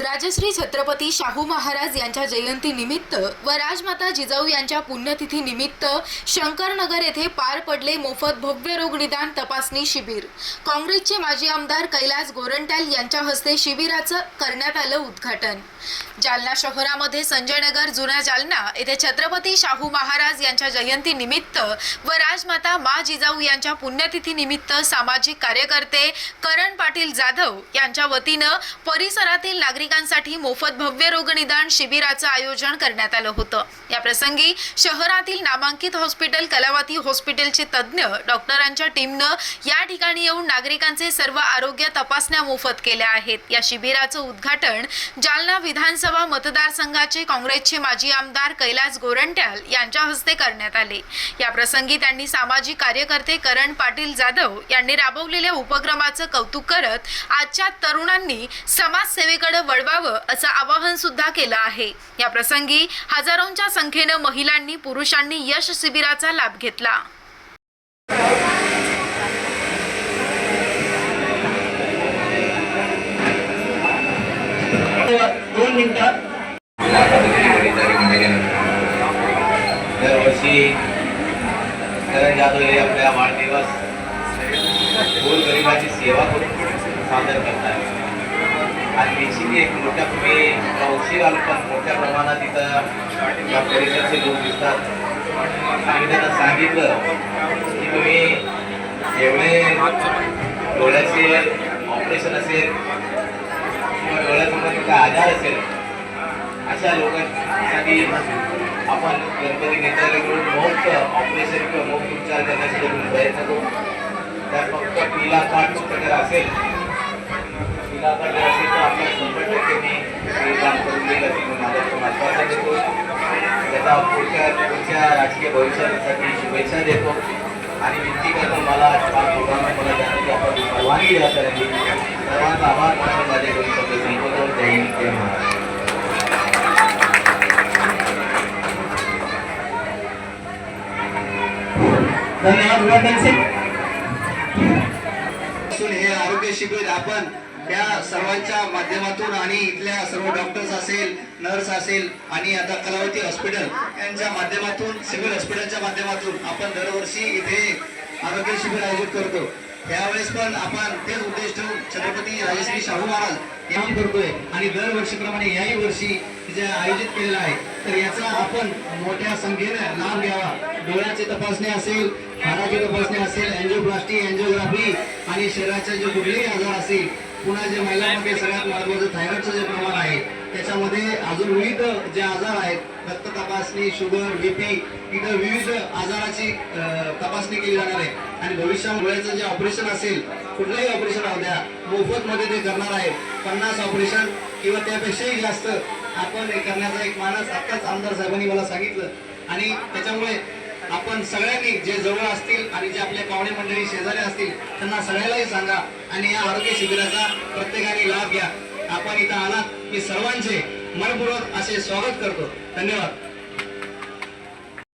राजश्री छत्रपती शाहू महाराज यांच्या जयंती निमित्त व राजमाता जिजाऊ यांच्या पुण्यतिथी निमित्त शंकरनगर येथे पार पडले मोफत भव्य रोगनिदान तपासणी शिबिर. काँग्रेसचे माजी आमदार कैलास गोरंट्याल यांच्या हस्ते शिबिराचं करण्यात आलं उद्घाटन. जालना शहरामध्ये संजयनगर जुना जालना येथे छत्रपती शाहू महाराज यांच्या जयंती निमित्त व राजमाता मा जिजाऊ यांच्या पुण्यतिथी निमित्त सामाजिक कार्यकर्ते करण पाटील जाधव यांच्या वतीनं परिसरातील नागरिक नागरिकांसाठी मोफत भव्य रोगनिदान शिबिराचं आयोजन करण्यात आलं होतं. या प्रसंगी शहरातील नामांकित हॉस्पिटल कलावती हॉस्पिटलचे तज्ज्ञ डॉक्टरांच्या टीमनं या ठिकाणी येऊन नागरिकांचे सर्व आरोग्य तपासण्या मोफत केल्या आहेत. या शिबिराचं उद्घाटन जालना विधानसभा मतदारसंघाचे काँग्रेसचे माजी आमदार कैलास गोरंट्याल यांच्या हस्ते करण्यात आले. या प्रसंगी त्यांनी सामाजिक कार्यकर्ते करण पाटील जाधव यांनी राबवलेल्या उपक्रमाचं कौतुक करत आजच्या तरुणांनी समाजसेवेकडे वळवावं असं आवाहन सुद्धा केलं आहे. या प्रसंगी हजारोंच्या संख्येनं महिलांनी पुरुषांनी यश शिबिराचा लाभ घेतला. दरवर्षी आपल्या वाढदिवस गोरगरिबाची सेवा करून सादर करतात आणि एक मोठ्या तुम्ही उशीर आलो पण मोठ्या प्रमाणात इथं या परिसरचे लोक दिसतात. आणि त्यांना सांगितलं की तुम्ही एवढे डोळ्याचे ऑपरेशन असेल किंवा डोळ्यासंबंधी काय आजार असेल अशा लोकांसाठी आपण गणपती नेत्याकडून मोफत ऑपरेशन किंवा मोफत उपचार करण्यासाठी प्रयत्न करू त्या फक्त पिला पाठ फक्त जर असेल. पिला पाठ जर असेल तर आपल्या शंभर टक्के मी देतो त्याचा पुढच्या पुढच्या राजकीय भविष्यासाठी शुभेच्छा देतो आणि विनंती करतो मला लोकांना मला त्यासाठी आपण परवानगी द्या सरांनी सर्वांचा आभार मानून माझे दोन शब्द संपवतो जय हिंद जय महाराष्ट्र धन्यवाद सिंग हे आरोग्य शिबिर आपण या सर्वांच्या माध्यमातून आणि इथल्या सर्व डॉक्टर्स असेल नर्स असेल आणि आता कलावती हॉस्पिटल यांच्या माध्यमातून सिव्हिल हॉस्पिटलच्या माध्यमातून आपण दरवर्षी इथे आरोग्य शिबिर आयोजित करतो. त्यावेळेस पण आपण तेच उद्देश ठेवून छत्रपती राजश्री शाहू महाराज काम करतोय आणि दरवर्षीप्रमाणे याही वर्षी जे आयोजित केलेलं आहे तर याचा आपण मोठ्या संख्येने लाभ घ्यावा. डोळ्याची तपासणी असेल हाडाची तपासणी असेल अँजिओप्लास्टी अँजिओग्राफी आणि शरीराचे जे कुठलेही आजार असेल पुन्हा जे महिलांमध्ये सगळ्यात महत्वाचं थायरॉइडचं जे प्रमाण आहे त्याच्यामध्ये अजून विविध जे आजार आहेत रक्त तपासणी शुगर बीपी इतर विविध आजाराची तपासणी केली जाणार आहे. आणि भविष्यामध्ये जे ऑपरेशन असेल कुठलंही ऑपरेशन राहू द्या मोफत मध्ये ते करणार आहे. पन्नास ऑपरेशन किंवा त्यापेक्षाही जास्त आपण हे करण्याचा एक मानस आत्ताच आमदार साहेबांनी मला सांगितलं. आणि त्याच्यामुळे आपण सगळ्यांनी जे जवळ असतील आणि जे आपले पाहुणे मंडळी शेजारी असतील त्यांना सगळ्यालाही सांगा आणि या आरोग्य शिबिराचा प्रत्येकाने लाभ घ्या. आपण इथं आलात मी सर्वांचे मनपूर्वक असे स्वागत करतो. धन्यवाद.